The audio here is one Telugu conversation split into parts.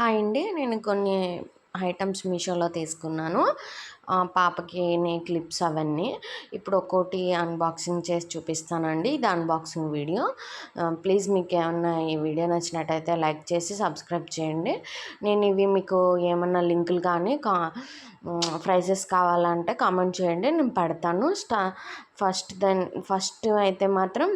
హాయ్ అండి. నేను కొన్ని ఐటమ్స్ మీషోలో తీసుకున్నాను. పాపకి నీ క్లిప్స్ అవన్నీ. ఇప్పుడు ఒక్కోటి అన్బాక్సింగ్ చేసి చూపిస్తానండి. ఇది అన్బాక్సింగ్ వీడియో. ప్లీజ్ మీకు ఏమన్నా ఈ వీడియో నచ్చినట్టయితే లైక్ చేసి సబ్స్క్రైబ్ చేయండి. నేను ఇవి మీకు ఏమన్నా లింకులు కానీ కా ప్రైజెస్ కావాలంటే కామెంట్ చేయండి. నేను పెడతాను. స్టా ఫస్ట్ దెన్ ఫస్ట్ అయితే మాత్రం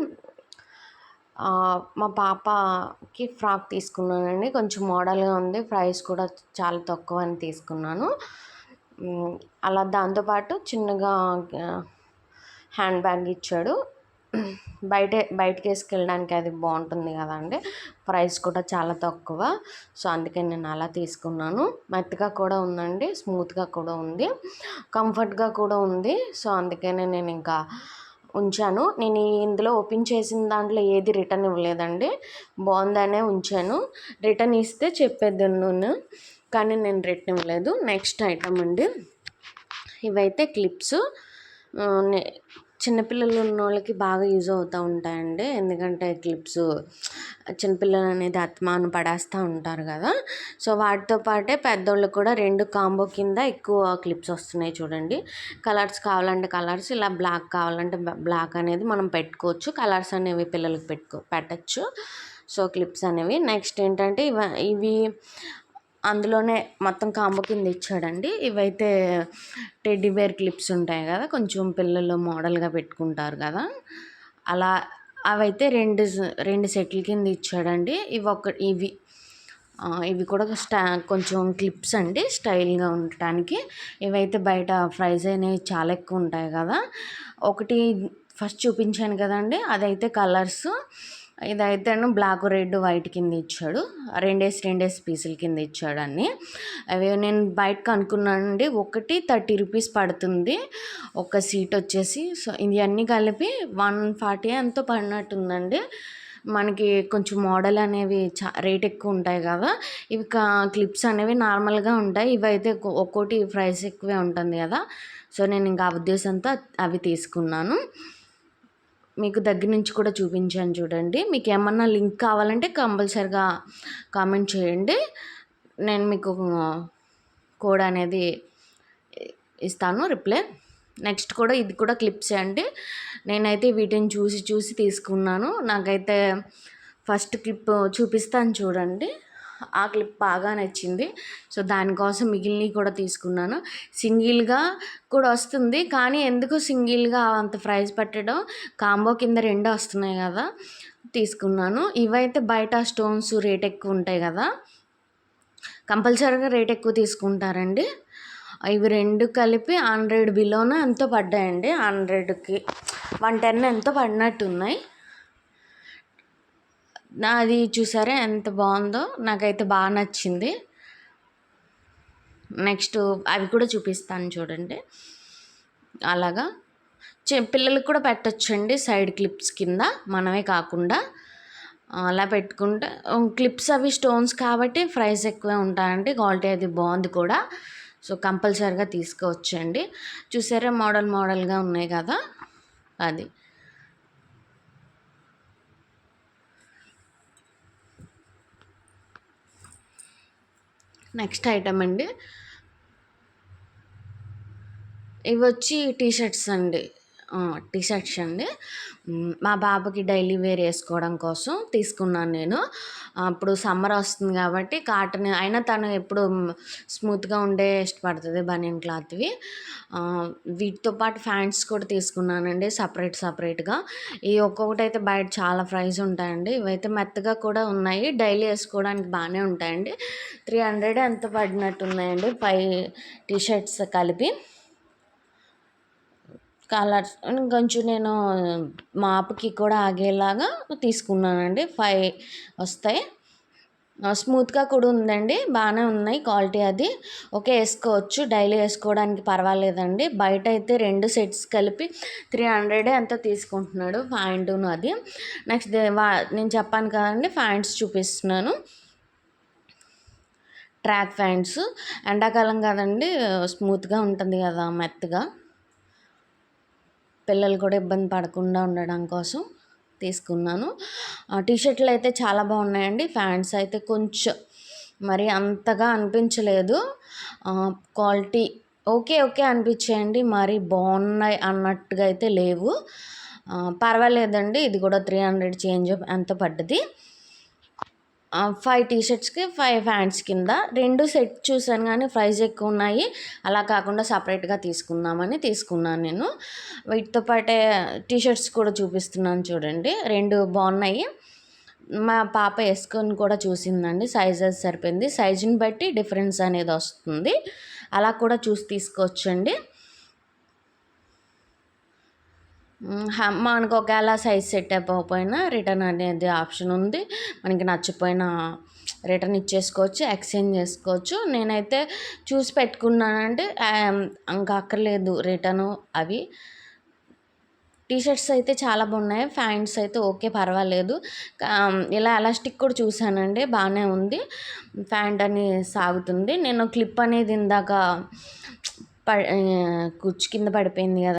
మా పాపకి ఫ్రాక్ తీసుకున్నానండి. కొంచెం మోడల్గా ఉంది. ప్రైస్ కూడా చాలా తక్కువ అని తీసుకున్నాను అలా దాంతోపాటు చిన్నగా హ్యాండ్ బ్యాగ్ ఇచ్చాడు. బయట బయటకి వేసుకెళ్ళడానికి అది బాగుంటుంది కదండి ప్రైస్ కూడా చాలా తక్కువ. సో అందుకే నేను అలా తీసుకున్నాను. మెత్తగా కూడా ఉందండి. స్మూత్గా కూడా ఉంది. కంఫర్ట్గా కూడా ఉంది. సో అందుకనే నేను ఇంకా ఉంచాను. నేను ఇందులో ఓపెన్ చేసిన దాంట్లో ఏది రిటర్న్ ఇవ్వలేదండి. బాగుందనే ఉంచాను. రిటర్న్ ఇస్తే చెప్పేది నూనె కానీ నేను రిటర్న్ ఇవ్వలేదు. నెక్స్ట్ ఐటమ్ అండి. ఇవైతే క్లిప్స్. చిన్నపిల్లలు ఉన్న వాళ్ళకి బాగా యూజ్ అవుతూ ఉంటాయండి. ఎందుకంటే క్లిప్స్ చిన్నపిల్లలు అనేది ఆత్మాను పడేస్తూ ఉంటారు కదా. సో వాటితో పాటే పెద్దోళ్ళకి కూడా రెండు కాంబో కింద ఎక్కువ క్లిప్స్ వస్తున్నాయి చూడండి. కలర్స్ కావాలంటే కలర్స్ ఇలా బ్లాక్ కావాలంటే బ్లాక్ అనేది మనం పెట్టుకోవచ్చు. కలర్స్ అనేవి పిల్లలకి పెట్టుకో పెట్టచ్చు. సో క్లిప్స్ అనేవి. నెక్స్ట్ ఏంటంటే ఇవి ఇవి అందులోనే మొత్తం కాంబో కింద ఇచ్చాడండి. ఇవైతే టెడ్డీ బేర్ క్లిప్స్ ఉంటాయి కదా కొంచెం పిల్లలు మోడల్గా పెట్టుకుంటారు కదా. అలా అవైతే రెండు రెండు సెట్ల కింద ఇచ్చాడండి. ఇవి ఒక ఇవి ఇవి కూడా స్టా కొంచెం క్లిప్స్ అండి స్టైల్గా ఉండటానికి. ఇవైతే బయట ప్రైస్ అనేవి చాలా ఎక్కువ ఉంటాయి కదా. ఒకటి ఫస్ట్ చూపించాను కదండి అదైతే కలర్స్. ఇదైతే బ్లాక్ రెడ్ వైట్ కింద ఇచ్చాడు. రెండేసి రెండేసి పీసులు కింద ఇచ్చాడు అన్నీ. అవి నేను బయటకు అనుకున్నానండి ఒకటి థర్టీ రూపీస్ పడుతుంది. ఒక సీట్ వచ్చేసి. సో ఇది అన్నీ కలిపి వన్ ఫార్టీ ఎంతో పడినట్టుందండి. మనకి కొంచెం మోడల్ అనేవి చా రేట్ ఎక్కువ ఉంటాయి కదా. ఇవి కా క్లిప్స్ అనేవి నార్మల్గా ఉంటాయి. ఇవైతే ఒక్కోటి ప్రైస్ ఎక్కువే ఉంటుంది కదా. సో నేను ఇంకా ఉద్దేశంతో అవి తీసుకున్నాను. మీకు దగ్గర నుంచి కూడా చూపించాను చూడండి. మీకు ఏమన్నా లింక్ కావాలంటే కంపల్సరిగా కామెంట్ చేయండి. నేను మీకు కోడ్ అనేది ఇస్తాను రిప్లై. నెక్స్ట్ కూడా ఇది కూడా క్లిప్సే అండి నేనైతే వీటిని చూసి చూసి తీసుకున్నాను. నాకైతే ఫస్ట్ క్లిప్ చూపిస్తాను చూడండి. ఆ క్లిప్ బాగా నచ్చింది. సో దానికోసం మిగిలినవి కూడా తీసుకున్నాను. సింగిల్గా కూడా వస్తుంది. కానీ ఎందుకు సింగిల్గా అంత ప్రైస్ పెట్టడం? కాంబో కింద రెండు వస్తున్నాయి కదా తీసుకున్నాను. ఇవైతే బయట స్టోన్స్ రేట్ ఎక్కువ ఉంటాయి కదా కంపల్సరీగా రేట్ ఎక్కువ తీసుకుంటారండి. ఇవి రెండు కలిపి హండ్రెడ్ బిలోన ఎంతో పడ్డాయండి. హండ్రెడ్కి వన్ టెన్ ఎంతో పడినట్టు అది నాది చూసారా ఎంత బాగుందో? నాకైతే బాగా నచ్చింది. నెక్స్ట్ అవి కూడా చూపిస్తాను చూడండి. అలాగా. పిల్లలకి కూడా పెట్టచ్చండి సైడ్ క్లిప్స్ కింద. మనమే కాకుండా అలా పెట్టుకుంటే క్లిప్స్ అవి స్టోన్స్ కాబట్టి ప్రైస్ ఎక్కువే ఉంటాయండి. క్వాలిటీ అది బాగుంది కూడా. సో కంపల్సరీగా తీసుకోవచ్చండి. చూసారా మోడల్ మోడల్గా ఉన్నాయి కదా? అది. నెక్స్ట్ ఐటమ్ అండి. ఇవి వచ్చి టీ షర్ట్స్ అండి. టీ షర్ట్స్ అండి. మా బాబుకి డైలీ వేర్ వేసుకోవడం కోసం తీసుకున్నాను నేను. అప్పుడు సమ్మర్ వస్తుంది కాబట్టి కాటన్ అయినా తను ఎప్పుడు స్మూత్గా ఉండే ఇష్టపడుతుంది బనియన్ క్లాత్వి. వీటితో పాటు ఫ్యాంట్స్ కూడా తీసుకున్నానండి సపరేట్ సపరేట్గా. ఈ ఒక్కొక్కటి అయితే బయట చాలా ప్రైస్ ఉంటాయండి. ఇవైతే మెత్తగా కూడా ఉన్నాయి. డైలీ వేసుకోవడానికి బాగానే ఉంటాయండి. త్రీ హండ్రెడ్ ఎంత పడినట్టు ఉన్నాయండి? ఫైవ్ టీ షర్ట్స్ కలిపి. కలర్స్ కొంచెం నేను మాపుకి కూడా ఆగేలాగా తీసుకున్నానండి. ఫైవ్ వస్తాయి. స్మూత్గా కూడా ఉందండి. బాగానే ఉన్నాయి క్వాలిటీ అది. ఓకే వేసుకోవచ్చు. డైలీ వేసుకోవడానికి పర్వాలేదండి. బయట అయితే రెండు సెట్స్ కలిపి త్రీ హండ్రెడ్ ఎంత తీసుకుంటున్నాడు ప్యాంటును అది. నెక్స్ట్ నేను చెప్పాను కదండి ప్యాంట్స్ చూపిస్తున్నాను. Track pants. ఎండాకాలం కదండి స్మూత్గా ఉంటుంది కదా మెత్తగా. పిల్లలు కూడా ఇబ్బంది పడకుండా ఉండడం కోసం తీసుకున్నాను. టీషర్ట్లు అయితే చాలా బాగున్నాయండి. ప్యాంట్స్ అయితే కొంచెం మరి అంతగా అనిపించలేదు. క్వాలిటీ ఓకే ఓకే అనిపించాయండి. మరి బాగున్నాయి అన్నట్టుగా అయితే లేవు. పర్వాలేదండి. ఇది కూడా త్రీ హండ్రెడ్ చేంజ్ ఎంత పడ్డది? ఫైవ్ టీ షర్ట్స్కి ఫైవ్ హ్యాండ్స్ కింద. రెండు సెట్ చూసాను కానీ ప్రైస్ ఎక్కువ ఉన్నాయి. అలా కాకుండా సపరేట్గా తీసుకుందామని తీసుకున్నాను నేను. వీటితో పాటే టీ షర్ట్స్ కూడా చూపిస్తున్నాను చూడండి. రెండు బాగున్నాయి. మా పాప వేసుకొని కూడా చూసిందండి. సైజెస్ సరిపోయింది. సైజుని బట్టి డిఫరెన్స్ అనేది వస్తుంది. అలా కూడా చూసి తీసుకోవచ్చండి మ్, హ- మనకు ఒకవేళ సైజ్ సెట్ అయిపోకపోయినా రిటర్న్ అనేది ఆప్షన్ ఉంది. మనకి నచ్చిపోయిన రిటర్న్ ఇచ్చేసుకోవచ్చు ఎక్స్చేంజ్ చేసుకోవచ్చు. నేనైతే చూసి పెట్టుకున్నానంటే ఇంకా అక్కర్లేదు రిటర్న్ అవి. టీ షర్ట్స్ అయితే చాలా బాగున్నాయి ప్యాంట్స్ అయితే ఓకే పర్వాలేదు. ఇలా ఎలాస్టిక్ కూడా చూసానండి బాగానే ఉంది. ప్యాంట్ అని సాగుతుంది. నేను క్లిప్ అనేది ఇందాక ప కుచ్చు కింద పడిపోయింది కదా.